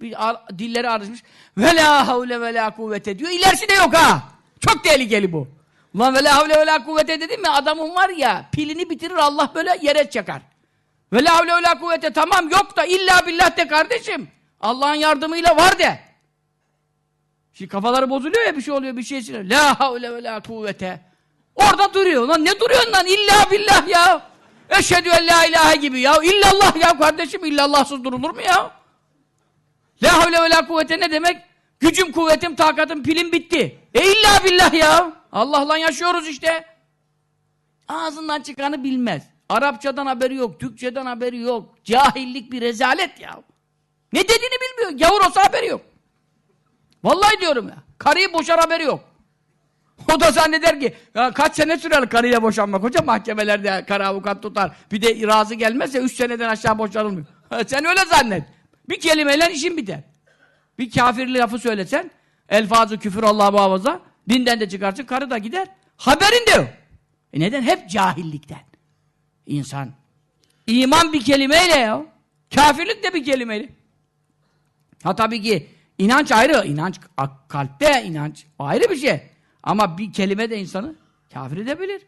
Bir ar- dilleri arışmış. Ve la havle ve la kuvvete diyor. İlerisi de yok ha. Çok tehlikeli bu. Ulan ve la havle ve la kuvvete dedim mi adamın var ya pilini bitirir Allah böyle yere çakar. Ve la havle ve la kuvvete tamam yok da illa billah de kardeşim. Allah'ın yardımıyla var de. Şimdi kafaları bozuluyor ya bir şey oluyor bir şey söylüyor. La havle ve la kuvvete. Orada duruyor. Lan ne duruyorsun lan? İlla billah ya. Eşhedü en la ilahe gibi ya. İllallah ya kardeşim. İllallahsız durulur mu ya? Havle ve la kuvvete ne demek? Gücüm, kuvvetim, takatım, pilim bitti. E illa billah ya. Allah'la yaşıyoruz işte. Ağzından çıkanı bilmez. Arapçadan haberi yok, Türkçeden haberi yok. Cahillik bir rezalet ya. Ne dediğini bilmiyor. Gavur olsa haberi yok. Vallahi diyorum ya. Karıyı boşar haberi yok. O da zanneder ki ya kaç sene sürer karıyla boşanmak hocam mahkemelerde karı avukat tutar. Bir de razı gelmezse üç seneden aşağı boşanılmıyor. Sen öyle zannet. Bir kelimeyle işin biter. Bir kafirli lafı söylesen elfazı küfür Allah muhafaza dinden de çıkarsın karı da gider. Haberin de yok. E neden? Hep cahillikten. İnsan. İman bir kelimeyle ya. Kafirlik de bir kelimeyle. Ha tabii ki inanç ayrı. İnanç kalpte inanç ayrı bir şey. Ama bir kelime de insanı kafir edebilir.